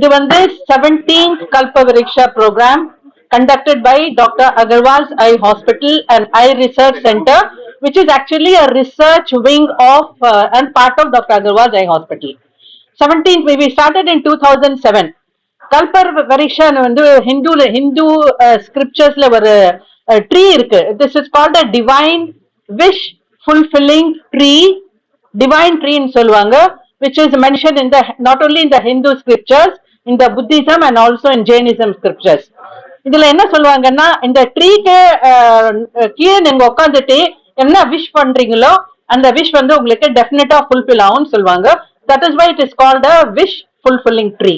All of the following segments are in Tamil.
இது வந்து 17th Kalpavriksha program conducted by Dr. Agarwal's Eye Hospital and Eye Research Center, which is actually a research wing of uh, and part of Dr. Agarwal's Eye Hospital. 17th, we we started in 2007. கல்பர் பரீட்சான்னு வந்து ஹிந்துல ஹிந்து ஸ்கிரிப்சர்ஸ்ல ஒரு ட்ரீ இருக்கு this is called a divine wish fulfilling tree divine ட்ரீன்னு சொல்லுவாங்க which is mentioned in the not only in the Hindu scriptures, இந்த Buddhism and also in Jainism Jainism இதுல என்ன சொல்லுவாங்கன்னா இந்த ட்ரீக்கு கீழே நீங்க உட்காந்துட்டு என்ன விஷ் பண்றீங்களோ அந்த விஷ் வந்து உங்களுக்கு டெஃபினட்டா ஃபுல்ஃபில் ஆகும்னு சொல்லுவாங்க. That is why it is called a wish fulfilling tree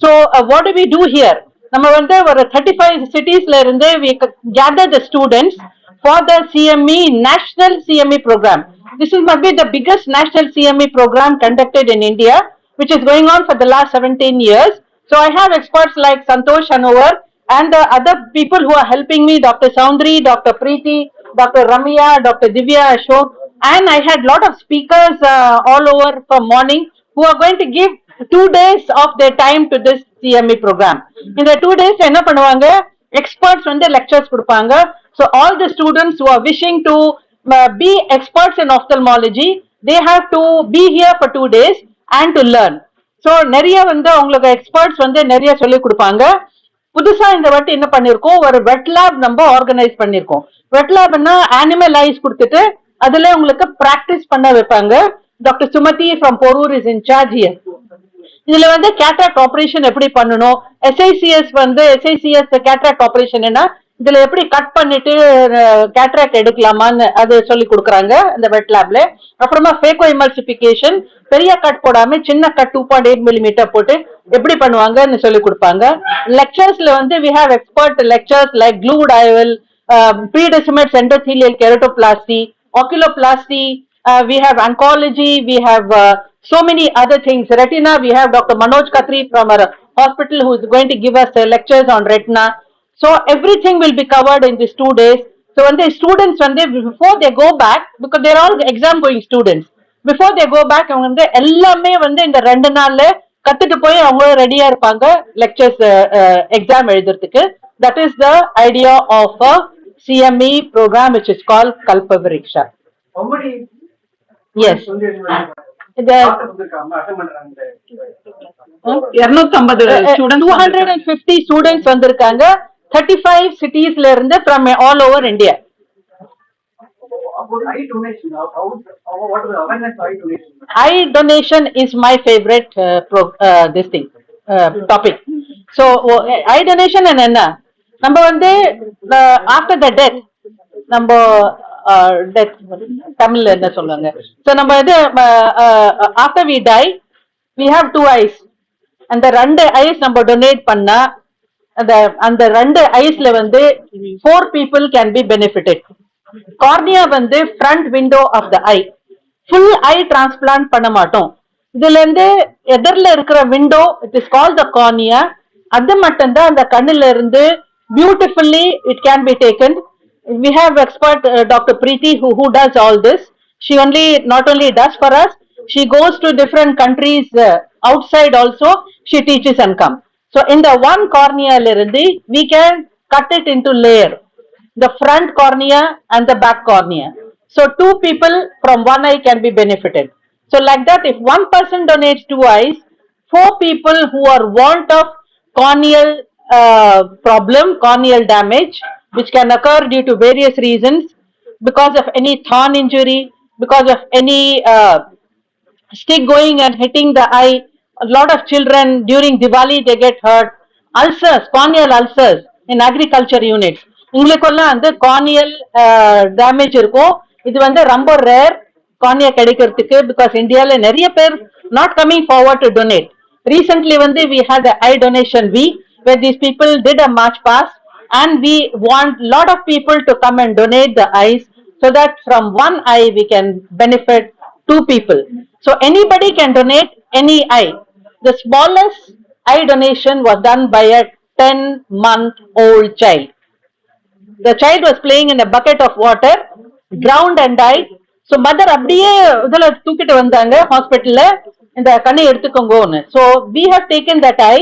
so what do we do here நம்ம வந்து ஒரு தேர்ட்டி ஃபைவ் சிட்டிஸ்ல இருந்து we gather the students for the CME national CME programme this is must be the biggest national CME programme conducted in India which is going on for the last 17 years. So I have experts like Santosh Hanover and the other people who are helping me, Dr. Soundri, Dr. Preeti, Dr. Ramya, Dr. Divya Ashok, and I had lot of speakers uh, all over from morning who are going to give two days of their time to this CME program. In the two days என்ன பண்ணுவாங்க experts வந்து lectures கொடுப்பாங்க so all the students who are wishing to uh, be experts in ophthalmology they have to be here for two And to learn so நிறைய வந்து அவங்களுக்கு எக்ஸ்பர்ட்ஸ் வந்து நிறைய சொல்லி கொடுப்பாங்க. புதுசா இந்த வாட்டி என்ன பண்ணிருக்கோம்? ஒரு வெட் லேப் நம்ம ஆர்கனைஸ் பண்ணிருக்கோம். வெட் லேப்னா அனிமல் ஐஸ் கொடுத்துட்டு அதுல உங்களுக்கு பிராக்டிஸ் பண்ண வைப்பாங்க. Doctor Sumathi from Porur is incharge year இதுல வந்து கேட்ராக்ட் ஆபரேஷன் எப்படி பண்ணணும்? எஸ்ஐசிஎஸ் வந்து எஸ்ஐசிஎஸ் கேட்ராக்ட் ஆபரேஷன்னா இதுல எப்படி கட் பண்ணிட்டு கேட்ராக்ட் எடுக்கலாமான்னு அது சொல்லி கொடுக்குறாங்க இந்த வெட் லேப்ல அப்புறமா ஃபேக்கோ இமல்சிபிகேஷன் பெரிய கட் போடாம சின்ன cut two point eight millimetre போட்டு எப்படி பண்ணுவாங்கன்னு சொல்லி கொடுப்பாங்க லெக்சர்ஸ்ல வந்து we have expert lectures like glued IOL pre Descemet endothelial keratoplasty oculoplasty we have oncology we have have uh, so many other things. Retina, we have Dr. Manoj Khatri from our hospital who is going to give us lectures on retina. So everything will be covered in these two days. So when the students, when they, before they go back, because they're all exam going students, before they go back, அவங்க வந்து எல்லாமே வந்து இந்த ரெண்டு நாள்ல கத்துட்டு போய் அவங்க ரெடியா இருப்பாங்க லெக்சர்ஸ் எக்ஸாம் எழுதுறதுக்கு. That is the idea of a CME programme which is call Kalpavriksha ரொம்ப எஸ் இந்த இருநூத்தி ஐம்பது student two hundred and fifty students வந்திருக்காங்க. தேர்ட்டி ஃபைவ் சிட்டிஸ்ல இருந்து from all over India? Eye donation is my favourite this thing topic so eye donation என்ன நம்ம வந்து ஆஃப்டர் த டெத் நம்ம டெத் தமிழ்ல என்ன சொல்லுவாங்க? ஸோ நம்ம இது after we die we have to eyes அந்த ரெண்டு ஐஸ் நம்ம டொனேட் பண்ணா அந்த அந்த ரெண்டு ஐஸ்ல வந்து four people can be benefitted cornea வந்து front window of the eye full eye transplant பண்ண மாட்டோம் இதுல இருந்து எதர்ல இருக்கிற window it is call the cornea அது மட்டும்தான் அந்த கண்ணுல இருந்து beautifully it can be taken we have expert uh, Dr. Preeti who, who does all this. She only not only does for us, she goes to different countries uh, outside also. She teaches and. So in the one cornea lirindi, we can cut it into layer, the front cornea and the back cornea. So two people from one eye can be benefited. So like that, if one person donates two eyes, four people who are want of corneal uh, problem, corneal damage, which can occur due to various reasons, because of any thorn injury, because of any uh, stick going and hitting the eye A lot of children during Diwali they get hurt. Ulcers, corneal ulcers in agriculture units. உங்களுக்கெல்லாம் வந்து கார்னியல் டேமேஜ் இருக்கும் இது வந்து ரொம்ப ரேர் கார்னியா கிடைக்கிறதுக்கு பிகாஸ் இந்தியால நிறைய பேர் not coming forward to donate recently வந்து we had I donation we where these people did a march past and we want lot of people to come and donate the eyes so that from one eye we can benefit two people. So anybody can donate any eye. The smallest eye donation was done by a 10 month old child. The child was playing in a bucket of water, drowned and died. So mother அப்படியே இதில் தூக்கிட்டு வந்தாங்க ஹாஸ்பிட்டல்ல இந்த கண்ணை எடுத்துக்கோங்கன்னு so we have taken that eye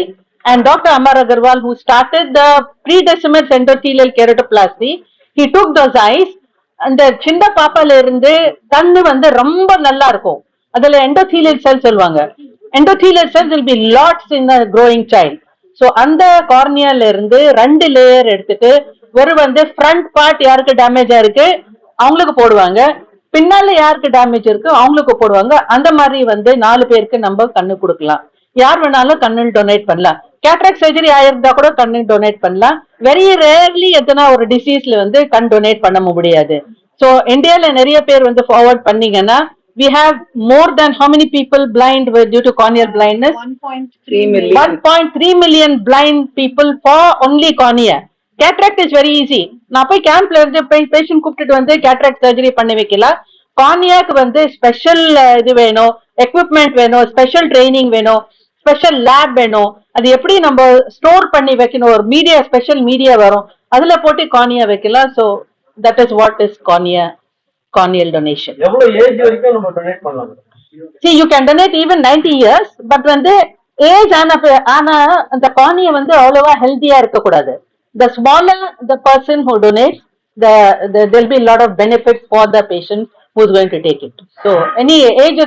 and doctor Amar Agarwal who started the pre Descemet endothelial keratoplasty he took those eyes அந்த சின்ன பாப்பால இருந்து கண்ணு வந்து ரொம்ப நல்லா இருக்கும் அதுல எண்டோசீலியல் செல் சொல்லுவாங்க endothelial cells will be lots in the growing child. So அந்த கார்னியால இருந்து ரெண்டு லேயர் எடுத்துட்டு ஒரு வந்து ஃப்ரண்ட் பார்ட் யாருக்கு டேமேஜ் இருக்கு? அவங்களுக்கு போடுவாங்க. பின்னால யாருக்கு டேமேஜ் இருக்கு அவங்களுக்கு போடுவாங்க. அந்த மாதிரி வந்து நாலு பேருக்கு நம்ம கண்ணு கொடுக்கலாம். யார் வேணாலும் கண்ணு டொனேட் பண்ணலாம். கேட்ராக் சர்ஜரி ஆயிருந்தா கூட கண்ணு டொனேட் பண்ணலாம். வெரி ரேர்லி எத்தனா ஒரு டிசீஸ்ல வந்து கண் டொனேட் பண்ண முடியாது. ஸோ இந்தியாவில் நிறைய பேர் வந்து ஃபார்வர்ட் பண்ணீங்கன்னா we have more than how many people blind with due to corneal blindness? Three million. 1.3 million blind people for only cornea. Cataract is very easy. நான் போய் கேம்ப்ல இருந்து பேஷண்ட் கூப்பிட்டுட்டு வந்து கேட்ராக்ட் சர்ஜரி பண்ணி வைக்கலாம் கார்னியாக்கு வந்து ஸ்பெஷல் இது வேணும் எக்விப்மெண்ட் வேணும் ஸ்பெஷல் ட்ரைனிங் வேணும் ஸ்பெஷல் லேப் வேணும். அது எப்படி நம்ம ஸ்டோர் பண்ணி வைக்கணும்? ஒரு மீடியா ஸ்பெஷல் மீடியா வரும். அதுல போட்டு கார்னியா வைக்கலாம் so that is what is cornea corneal donation எவ்வளவு ஏஜ் வரைக்கும் நம்ம டொனேட் பண்ணலாம் see you can donate even 90 years but வந்து ஏஜ் ஆன பி- ஆனா அந்த கார்னியா வந்து அவ்வளவா ஹெல்தியா இருக்க கூடாது the smaller the person who donates the, the there'll be a lot of benefits for the patient who's going to take it so any age